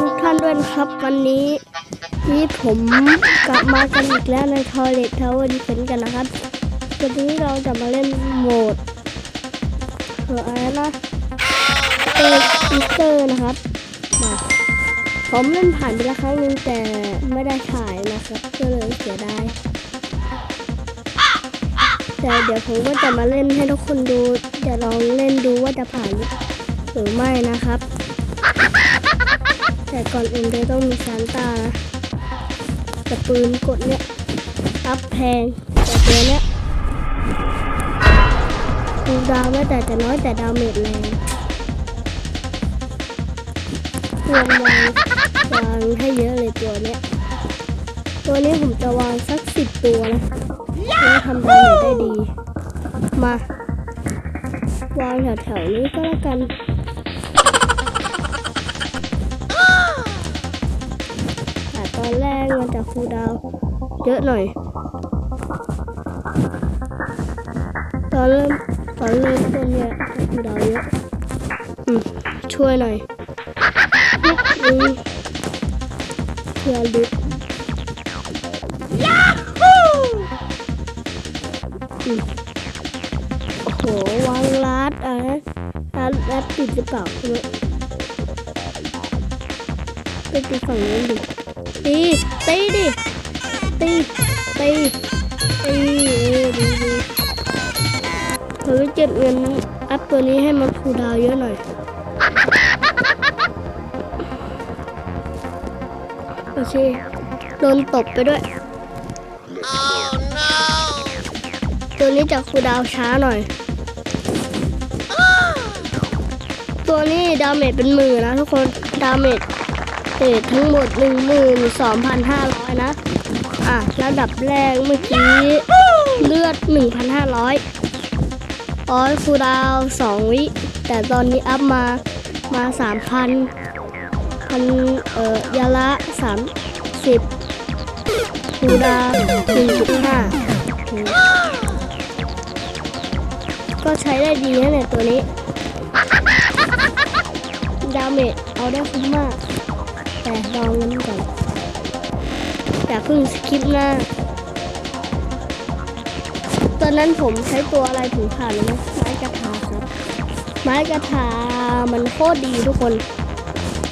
ทุกท่านด้วยนะครับ วันนี้ที่ผมกลับมากันอีกแล้วในทอเลตทาวเวอร์ดิเฟนกันนะครับวันนี้เราจะมาเล่นโหมดเอออะไรนะเอออีสเตอร์นะครับมาผมเล่นผ่านไปแล้วครั้งหนึงแต่ไม่ได้ถ่ายนะครับก็เลยเสียดายแต่เดี๋ยวผมก็จะมาเล่นให้ทุกคนดูจะลองเล่นดูว่าจะผ่านหรือไม่นะครับ แต่ก่อนอื่นเลยต้องมีซานต้านะแต่ปืนกดเนี้ยอัพแพงแต่ตัวเนี้ยดูดาวไม่แต่จะน้อยแต่ดาเมจแรงควรวางวางให้เยอะเลยตัวเนี้ยตัวนี้ผมจะวางสักสิบตัวนะจะทำดาเมจได้ดี มาวางแถวๆนี้ก็แล้วกัน อนแรกมันจะฟูดาว เยอะหน่อย ตอนเริ่มตอนเริ่มต้นเนี่ยฟูดาวเยอะอืมช่วยหน่อยอืมเพื่อลุกอืมโอ้โหวางรัดอะรัดรัดปิดหรือเปล่าไม่รู้ไปตีฝั่งนู้นดิ ตีตีดิตีตีตีเออดีดีเราจะเก็บเงินอัพตัวนี้ให้มันคูดาวเยอะหน่อยโอเคโดนตบไปด้วยตัวนี้จะคูดาวช้าหน่อย ตัวนี้ดาเมจเป็นหมื่นนะทุกคนดาเมจ เศษทั้งหมด 12,500 นะ อะระดับแรกเมื่อกี้ เลือด 1,500ออยฟูดาว 2 วิ แต่ตอนนี้อัพมา มา 3,000พันเอ่อยาละ 30ฟูดาว1.5ก็ใช้ได้ดีนะเนี่ยตัวนี้ ดาเมจเอาได้คุ้มมาก แต่ลองนั้นก่อนอย่าเพิ่งสคิปหน้า ตอนนั้นผมใช้ตัวอะไรถึงผ่านเลยนะไม้กระทาครับ ไม้กระทามันโคตรดีทุกคน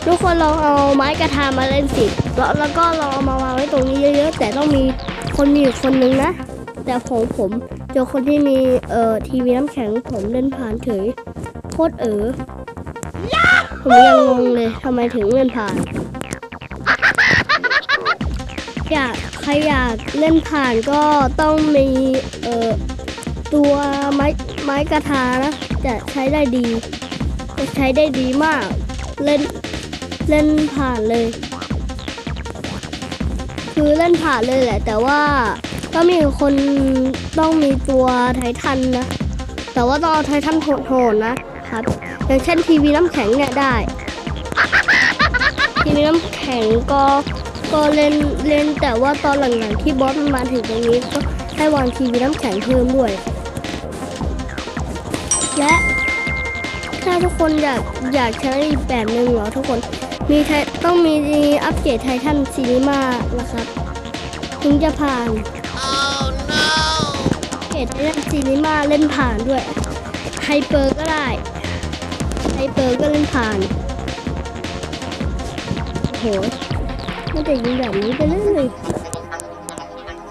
ทุกคนลองเอาไม้กระทามาเล่นสิ แล้วแล้วก็ลองเอามาวางไว้ตรงนี้เยอะๆ แต่ต้องมีคนมีอยู่คนนึงนะ แต่ของผมเจอคนที่มีเอ่อทีวีน้ำแข็งผมเล่นผ่านเฉยโคตรเออผมยังงงเลยทำไมถึงเล่นผ่าน อยากใครอยากเล่นผ่านก็ต้องมีเอ่อตัวไม้ไม้กระทานะจะใช้ได้ดีจะใช้ได้ดีมาก เล่นเล่นผ่านเลย คือเล่นผ่านเลยแหละ แต่ว่าก็มีคนต้องมีตัวไททันนะ แต่ว่าต้องเอาไททันโหดๆนะครับ อย่างเช่นทีวีน้ำแข็งเนี่ยได้ ทีวีน้ำแข็งก็ ก็เล่นเล่นแต่ว่าตอนหลังๆที่บอสมันมาถึงตรงนี้ก็ให้วางทีวีน้ำแข็งเพิ่มด้วย และถ้าทุกคนอยากอยากใช้อีกแบบหนึ่งเหรอทุกคนมีไทต้องมีอัปเกรดไททันซีนีมานะครับถึงจะผ่านอัปเกรดไททันซีนีมาเล่นผ่านด้วยไฮเปอร์ก็ได้ไฮเปอร์ก็เล่นผ่านโอ้โห ไม่แต่ยิงแบบนี้ไปเล่นเลย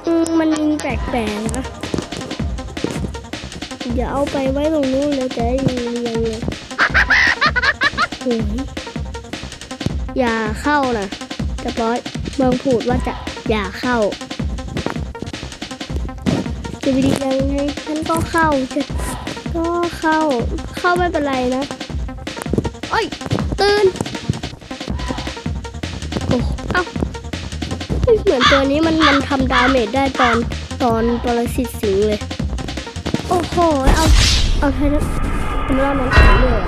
อืมมันยิงแปลกๆนะอย่าเอาไปไว้ตรงนู้นเลยจะได้ยิงเรียงเลยโอ้ยอย่าเข้านะจะร้อยเมืองพูดว่าจะอย่าเข้าจะวิดียังไงฉันก็เข้าใช่ก็เข้าเข้าไม่เป็นไรนะโอ้ยตื่นโอ้ เอ้าเฮ้ยเหมือนตัวนี้มันมันทำดาเมจได้ตอนตอนปรสิตสิงเลย โอ้โห เอาเอาใครนะผมรอดน้องแขนเลยอะ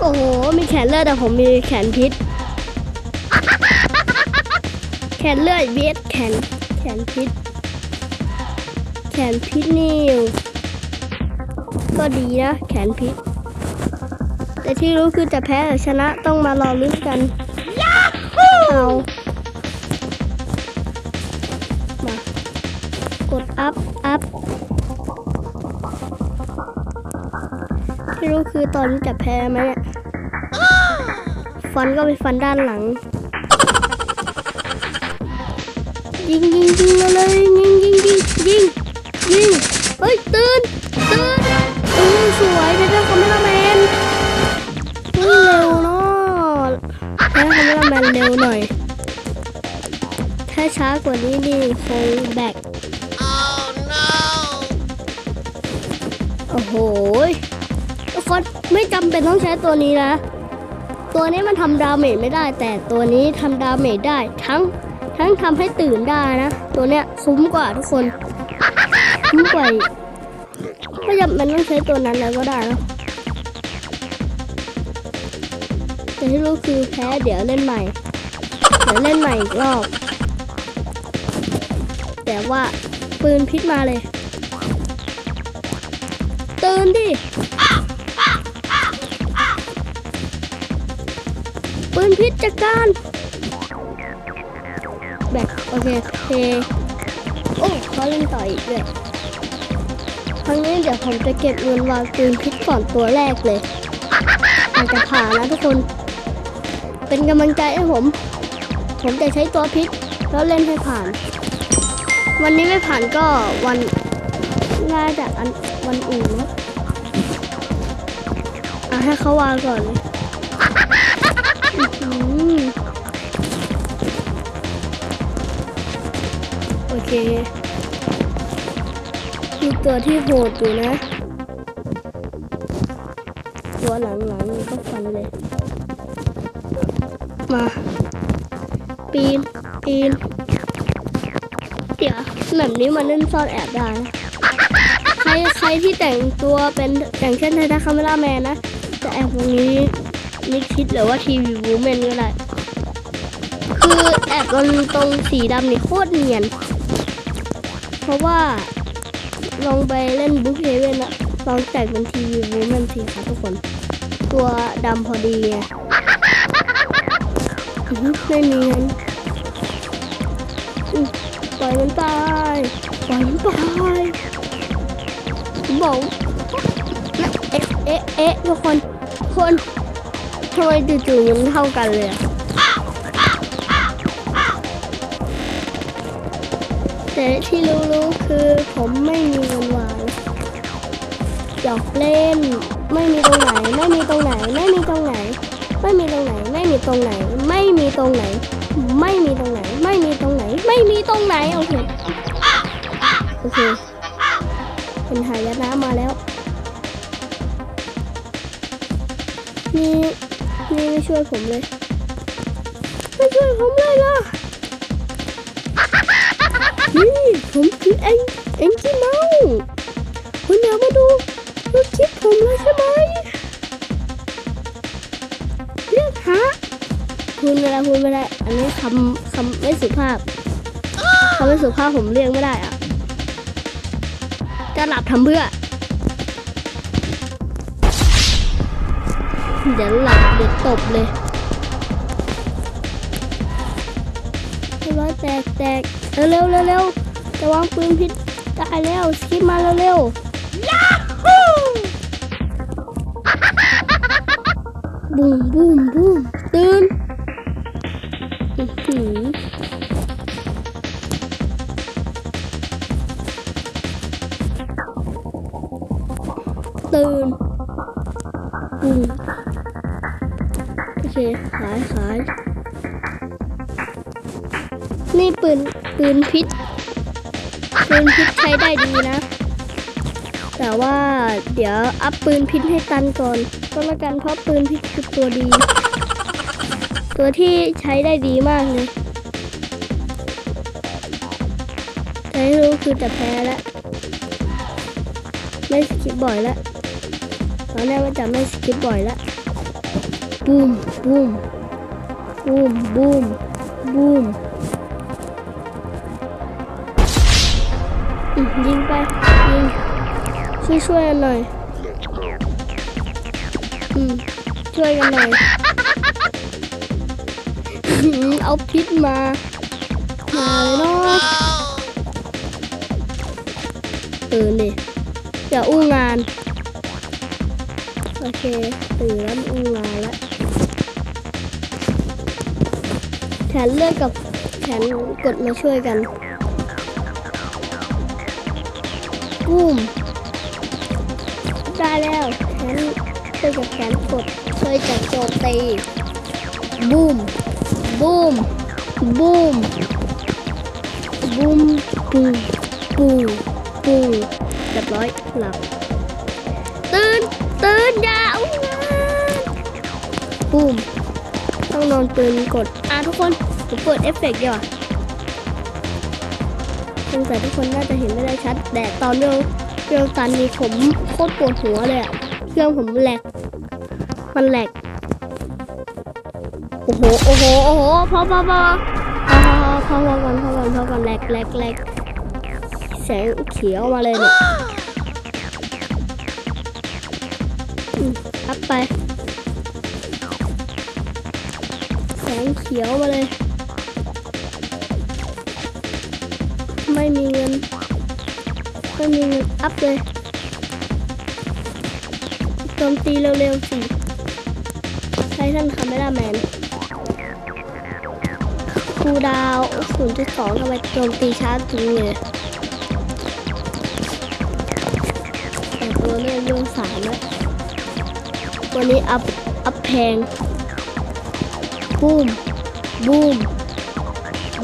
โอ้โห มีแขนเลือดแต่ผมมีแขนพิษ แขนเลือดเบียดแขนแขนพิษ แขนพิษนี่ก็ดีนะ แขนพิษ แต่ที่รู้คือจะแพ้หรือชนะต้องมารอลุ้นกันยา เอามากดอัพอัพที่รู้คือตอนนี้จะแพ้ไหมเนี่ยฟันก็ไปฟันด้านหลัง ยิงยิงยิงเลยยิงยิงยิงยิงยิงเฮ้ยตื่นตื่นเออสวยเดี๋ยวคอมเมล่าแม มเมล่าแมนเร็วหน่อย ถ้าช้ากว่านี้นี่คงแบกโอ้โหทุกคนไม่จำเป็นต้องใช้ตัวนี้นะ ตัวนี้มันทำดาเมจไม่ได้ แต่ตัวนี้ทำดาเมจได้ทั้งทั้งทำให้ตื่นได้นะ ตัวเนี้ยคุ้มกว่าทุกคน คุ้มกว่ากไม่จำเป็นต้องใช้ตัวนั้นแล้วก็ได้นะ แต่ที่รู้คือแพ้เดี๋ยวเล่นใหม่ เดี๋ยวเล่นใหม่อีกรอบ แต่ว่าปืนพิษมาเลยตื่นดิปืนพิษจัดการแบกโอเคเทโอ้เขาเล่นต่ออีกเลยครั้งนี้เดี๋ยวผมจะเก็บเงินวางปืนพิษก่อนตัวแรกเลยอาจจะผ่านนะทุกคน เป็นกำลังใจให้ผม ผมจะใช้ตัวพิษแล้วเล่นให้ผ่าน วันนี้ไม่ผ่านก็วันน่าจะอันวันอื่นนะอะให้เขาวางก่อนเลยอื้อหือโอเคมีตัวที่โหดอยู่นะ ตัวหลังๆก็ฟันเลย มา ปีน ปีน เดี๋ยวแบบนี้มันเล่นซ่อนแอบได้ใครใครที่แต่งตัวเป็นอย่งเช่นไททัคาเมล่าแมนนะ จะแอบตรงนี้นิคิดหรือว่าทีวีวูแมนก็ได้ คือแอบตรงตรงสีดำนี่โคตรเนียน เพราะว่าลองไปเล่นบุ๊กเฮเว่นอะลองแต่งเป็นทีวีวูแมนสิคะทุกคน ตัวดำพอดีไง ไม่เนียนอื้อปล่อยมันไปปล่อยมันไปบอกเอ๊ะเอ๊ะเอ๊ะทุกคนคนทำไมจู่ๆมันเท่ากันเลยแต่ที่รู้ๆคือผมไม่มีเงินวางหยอกเล่น ไม่มีตรงไหน ไม่มีตรงไหน ไม่มีตรงไหน ไม่มีตรงไหน ม่มีตรงไหน ไม่มีตรงไหน ไม่มีตรงไหน ไม่มีตรงไหน ไม่มีตรงไหน โอเค โอเคเป็นหายนะมาแล้ว นี่นี่ไม่ช่วยผมเลย ไม่ช่วยผมเลยล่ะนี่ผมคือเอ็งเอ็งจีเมาคุณอยากมาดูดูคลิปผมเลยใช่ไหมเรียกหา คุณไม่ได้คุณไม่ได้ อันนี้คำคำไม่สุภาพคำไม่สุภาพผมเรียกไม่ได้อะจะหลับทำเพื่อเดี๋ยวหลับเดี๋ยวตบเลยเรียบร้อยแตกแตกเร็วเร็วเร็วเร็วจะวางปืนพิษได้แล้วสกิปมาเร็วเร็วบูมบูม เค ขายขาย นี่ปืน ปืนพิษ ปืนพิษใช้ได้ดีนะ แต่ว่าเดี๋ยวอัพปืนพิษให้ตันก่อน ก็แล้วกันเพราะปืนพิษคือตัวดี ตัวที่ใช้ได้ดีมากเลยให้รู้คือจะแพ้แล้วไม่สกิปบ่อยแล้วตอนแรกว่าจะไม่สกิปบ่อยแล้วบูม บูมบูมบูมบูมยิงไปยิงช่วยช่วยหน่อยอืมช่วยกันหน่อยเอาพิษมา มาเลยเนาะตื่นดิอย่าอู้งาน โอเคตื่นแล้วอู้งานแล้ว แขนเลือกกับแขนกดมาช่วยกันบูมได้แล้วแขนเลือกกับแขนกดช่วยจัดโจมตีบูมบูมบูมบูมปูปูปูเรียบร้อยหลับตื่นตื่นยาอุ้งบูม ต้องนอนตื่นกด อะทุกคนผมเปิดเอฟเฟกต์ดีกว่าสงสัยทุกคนน่าจะเห็นไม่ได้ชัด แต่ตอนเรียวเรียวตันนี่ผมโคตรปวดหัวเลยอะเครื่องผมแหลก มันแหลก โอ้โห โอ้โห โอ้โห พอพอพอพอพอพอก่อนพอก่อนพอก่อนแหลกแหลกแหลกแสงเขียวมาเลยเนี่ยอัพไป งเขียวมาเลย ไม่มีเงินไม่มีเงินอัพเลยโจมตีเร็วๆสิใช้ท่านคาเมราแมนคูดาวน์0.2ทำไมโจมตีช้าจังเลยแต่ตัวเลื่อนเรื่องสามแล้ววันนี้อัพอัพแพง บูมบูม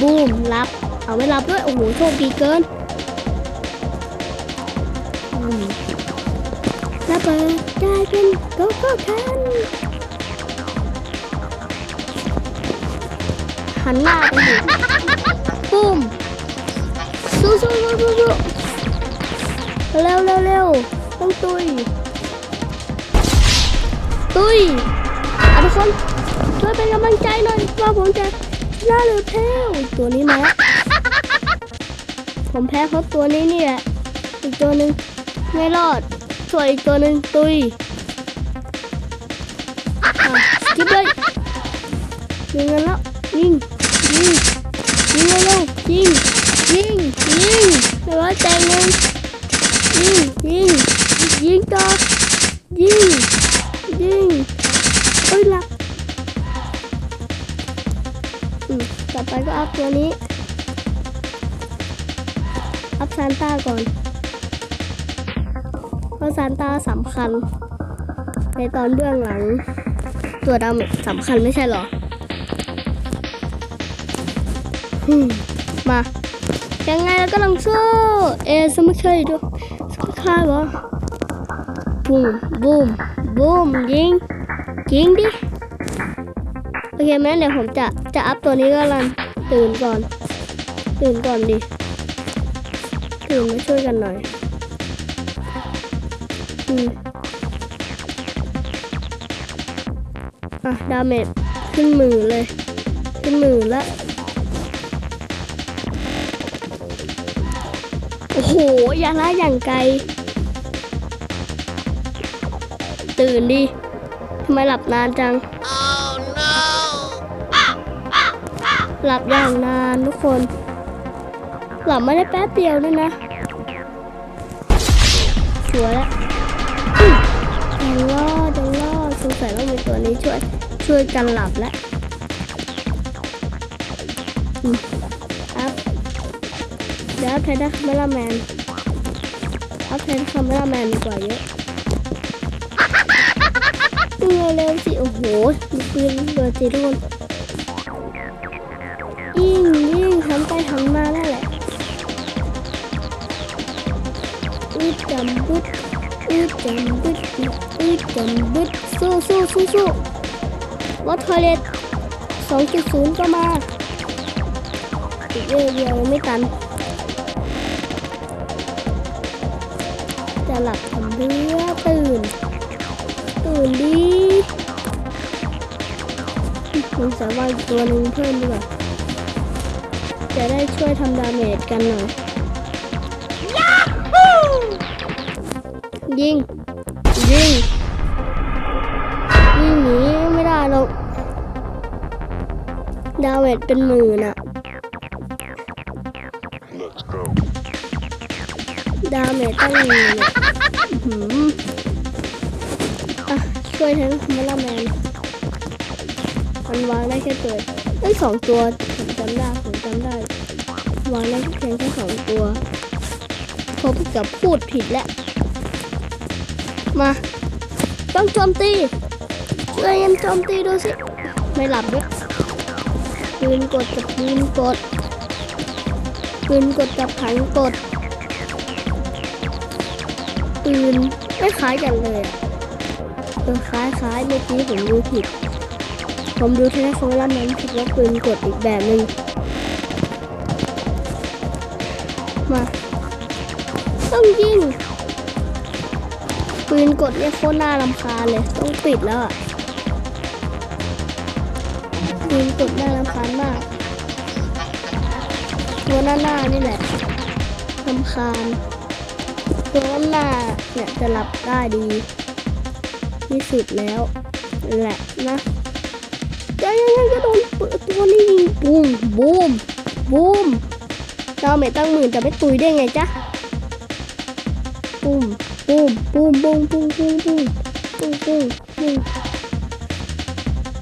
บูมรับ เอาไม่รับด้วย โอ้โห โชคดีเกินอืมระเบิดกลายเป็นโกโก้คันหันหน้าไปดิบูมสู้สู้สู้สู้สู้เร็วเร็วเร็วต้องตุย ตุ้ยอะทุกคน เป็นกำลังใจหน่อยว่าผมจะชนะหรือแพ้ตัวนี้มาผมแพ้เพราะตัวนี้นี่แหละอีกตัวหนึ่งไม่รอดส่วนอีกตัวหนึ่งตุยสกิปเลยยิงกันแล้วยิงยิงยิงเร็วยิงยิงยิงเดี๋ยแตงหนึ่งยิงยิงยิงต่อยิง ตัวนี้อัพซานต้าก่อนเพราะซานต้าสำคัญ ในตอนเบื้องหลัง ตัวดำสำคัญไม่ใช่หรออืมมา ยังไงเราก็ต้องสู้ เอสไม่ใช่ด้วยสกคายเหรอบูมบูมบูมยิงยิงดิ โอเคแม่เดี๋ยวผมจะจะอัพตัวนี้ก็ลัน ตื่นก่อน ตื่นก่อนดิ ตื่นมาช่วยกันหน่อย อืมอะ ดาเมจขึ้นมือเลย ขึ้นมือแล้วโอ้โหยาละอย่างไกล ตื่นดิ ทำไมหลับนานจัง หลับอย่างนานทุกคน หลับไม่ได้แป๊บเดียวด้วยนะชัวร์แล้วอืมจังรอดจังรอดสงสัยต้องมีตัวนี้ช่วย ช่วยกันหลับแล้วอัพเดี๋ยวอัพแพนด้าคาเมราแมนอัพแพนคาเมราแมนดีกว่าเยอะเร็วเร็วสิ โอ้โหมีปืนเบอร์จีทุกค ยิ่งยิ่งทำไปทำมานั่นแหละอืดจำบึดอืดจำบึดอืดจำบึดสู้สู้สู้สู้วัดทอเลตสองจุดศูนย์ก็มาอีกเดียวเดียงไม่ตันจะหลับทำเพื่อตื่น ตื่นดีสงสัยว่าอีกตัวหนึ่งเพิ่มดีกว่า จะได้ช่วยทำดาเมจกันหน่อยยิง ยิงยิงหนีไม่ได้หรอกดาเมจเป็นหมื่นอะ Let's go. ดาเมจตั้งหมื่นอะอื้อหืมอะช่วยแทนคาเมล่าแมนมันวางได้แค่ตัวเอ้ยสองตัวผม จำได้ผมจำได้วางได้เพียงแค่สองตัวผมกับพูดผิดแล้ว มา ต้องโจมตีช่วยกันโจมตีดูสิ ไม่หลับด้วยปืนกดกับปืนกดปืนกดกับขันกดปืนไม่คล้ายกันเลยอะเออคล้ายคล้ายๆเมื่อกี้ผมดูผิด ผมดูเทเลโฟนแล้วนั้นคิดว่าปืนกดอีกแบบหนึ่งมาต้องยิงปืนกดเนี่ยโคตรน่ารำคาญเลยต้องปิดแล้วอะปืนกดน่ารำคาญมากตัวหน้าหน้านี่แหละรำคาญตัวหน้าหน้าเนี่ยจะรับได้ดีที่สุดแล้วแหละนะ ยังยังยังจะโดนตัวนี้ยิงบูมบูมบูมดาวเมจตั้งหมื่นจะไม่ตุยได้ไงจ๊ะบูมบูมบูมบูมบูมบูมบูมบูมบูมบูม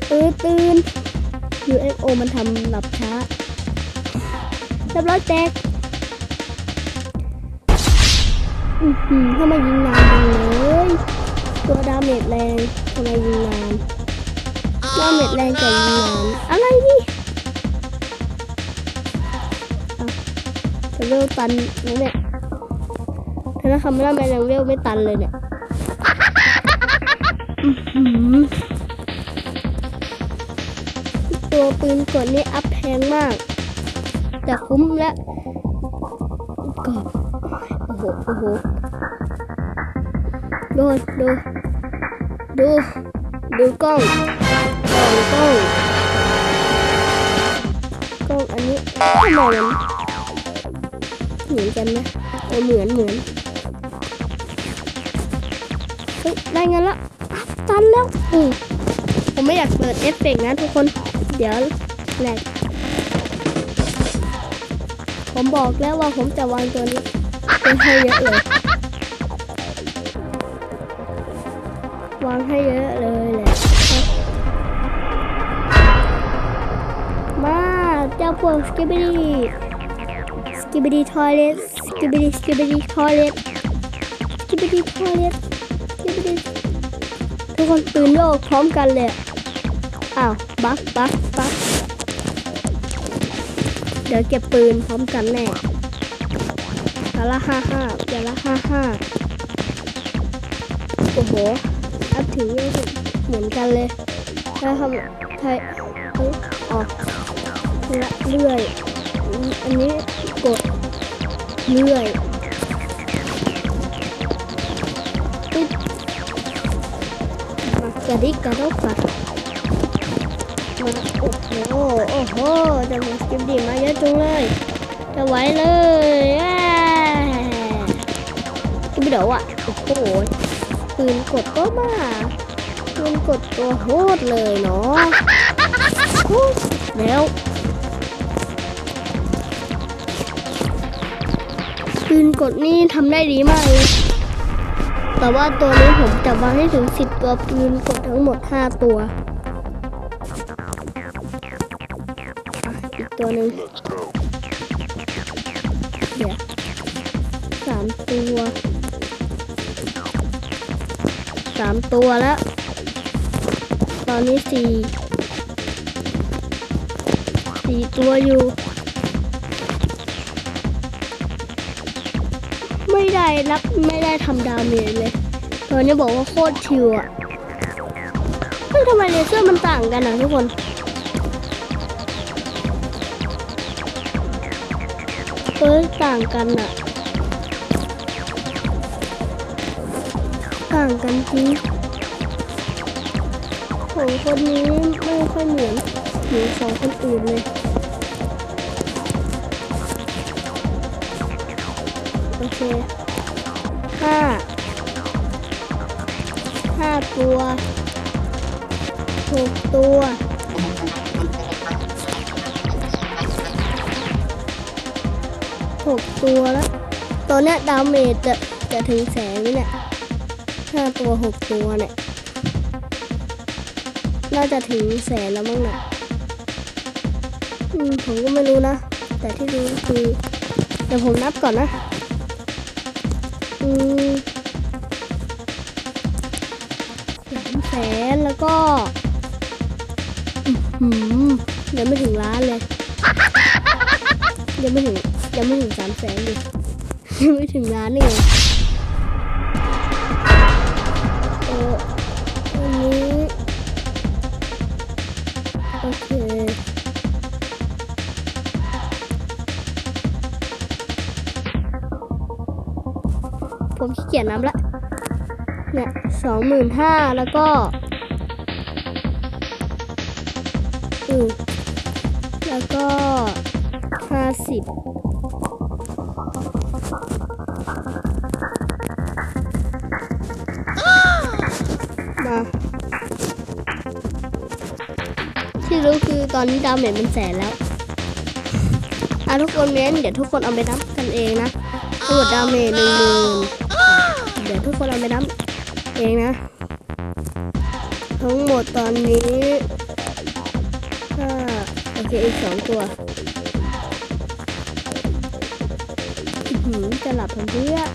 เออตื่น UFO มันทำหลับช้าเรียบร้อยแตกอือหือทำไมยิงนานเลย ตัวดาเมจแรงทำไมยิงนาน ดาเมจแรงแต่ยิงนานอะไรนี่อะเวลตันเนี่ยธนาคารไม่ได้แมงเวลไม่ตันเลยเนี่ยตัวปืนกดนี่อัพแพงมาก แต่คุ้มแล้วกอบโอ้โห โอ้โห ดู ดู ดู ดูกล้อง กล้องกล้องกล้องอันนี้ทำไมมันเหมือนกันนะเออเหมือนเหมือนเฮ้ยได้เงินละตันแล้วอือผมไม่อยากเปิดเอฟเฟกต์นะทุกคน เดี๋ยวแหลกผมบอกแล้วว่าผมจะวางตัวนี้เป็นให้เยอะเลย วางให้เยอะเลย พวกสกิบดี้สกิบดี้ทอยเลทสกิบดี้สกิบดี้ทอยเลทสกิบดี้ทอยเลทสกิบดี้ทุกคนตื่นโลกพร้อมกันเลยอ้าวบักบักบักเดี๋ยวเก็บปืนพร้อมกันแน่อย่ละห้าห้าอย่ละห้าห้าโอ้โหอัพถึงเหมือนกันเลยแล้วทำไทยอ้ยอ ละเลื่อย อันนี้กดเลื่อยปึ๊บมากระดิกกระดกกัดมาโอ้โหโอ้โหจะมีสกิปดีมาเยอะจังเลยจะไหวเลยกินไม่เดี๋ยวอะโอ้โหปืนกดก็มาปืนกดตัวโหดเลยเนาะแล้ว ปืนกดนี่ทำได้ดีมากเลยแต่ว่าตัวนี้ผมจะวางให้ถึง10ตัวปืนกดทั้งหมด5ตัวอีกตัวหนึ่งเดี๋ยวสามตัวสามตัวแล้ว ตอนนี้สี่สี่ตัวอยู่ ไม่ได้รับไม่ได้ทำดาเมจเลยตอนนี้บอกว่าโคตรชิวอะเฮ้ยทำไมเลเซอร์มันต่างกันอะทุกคนเอ้ยต่างกันอะต่างกันจริงของคนนี้ไม่ค่อยเหมือนเหมือนของคนอื่นเลยโอเค ตัวหกตัวหกตัวแล้ว ตอนนี้ดาเมจจะจะถึงแสนนี่แหละห้าตัวหกตัวเนี่ย น่าจะถึงแสนแล้วมั้งนะอืผมก็ไม่รู้นะ แต่ที่รู้คือ เดี๋ยวผมนับก่อนนะ อืม ยังไม่ถึงล้านเลยยังไม่ถึงยังไม่ถึงสามแสนดิยังไม่ถึงล้านนี่ไงเอออันนี้โอเคผมขี้เกียจนับละเนี่ยสองหมื่นห้าแล้วก็อืม แล้วก็ห้าสิบมาที่รู้คือตอนนี้ดาเมจเป็นแสนแล้วอะทุกคนเม้นเดี๋ยวทุกคนเอาไปนับกันเองนะทั้งหมดดาเมจหนึ่งหมื่นเดี๋ยวทุกคนเอาไปนับเองนะ ทั้งหมดตอนนี้ เคอีกสองตัวหือจะหลับทันทีอะ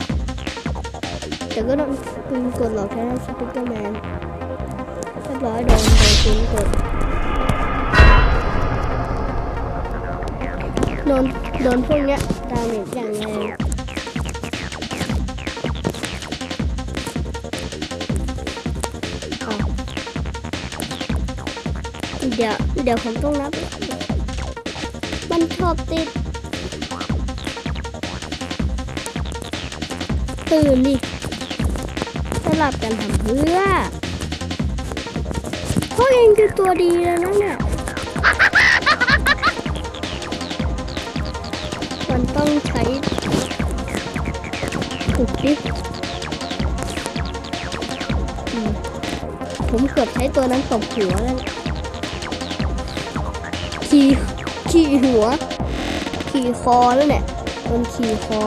แต่ก็โดนคุณกดหลอกแค่สปิเกอร์แมนเรียบร้อยโดนโดนคุณกดโดนโดนพวกเนี้ยดาเมจอย่างแรงเอาเดี๋ยวเดี๋ยวผมต้องนับ มันชอบติด ตื่นดิจะหลับกันทำเพื่อพวกเองคือตัวดีแล้วนะเนี่ยมันต้องใช้ถูกดิอืมผมเกือบใช้ตัวนั้นตบหัวแล้วขี่ ขี่หัว ขี่คอแล้วเนี่ยโดนขี่คอ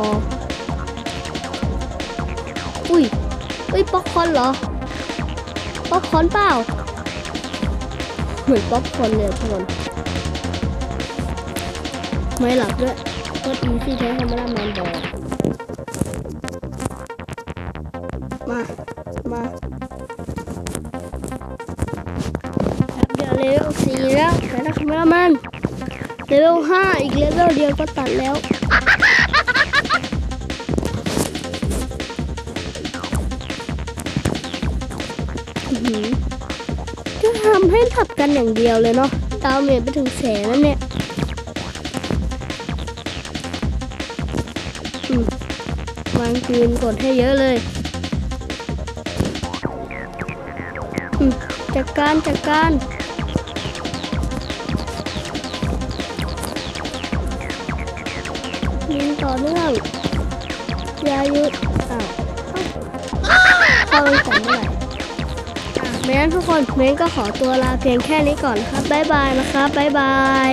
อุ้ยอุ้ยป๊อกคอนเหรอ ป๊อกคอนเปล่า เหมือนป๊อกคอนเลยทุกคนไม่หลับด้วยก็อีที่ใช้คำว่าแมนบอก วลห้าอีกเลเวลเดียวก็ตัดแล้วอื้อหือจะทำให้ถับกันอย่างเดียวเลยเนาะดาเมจไปถึงแสนแล้วเนี่ยวางคืนกดให้เยอะเลยจัดการจัดการ ต่อเนื่องยาหยุดอ้าวเข้าไปใส่เมื่อไหร่อะแม้นทุกคนเม้นก็ขอตัวลาเพียงแค่นี้ก่อนครับบ๊ายบายนะครับบ๊ายบาย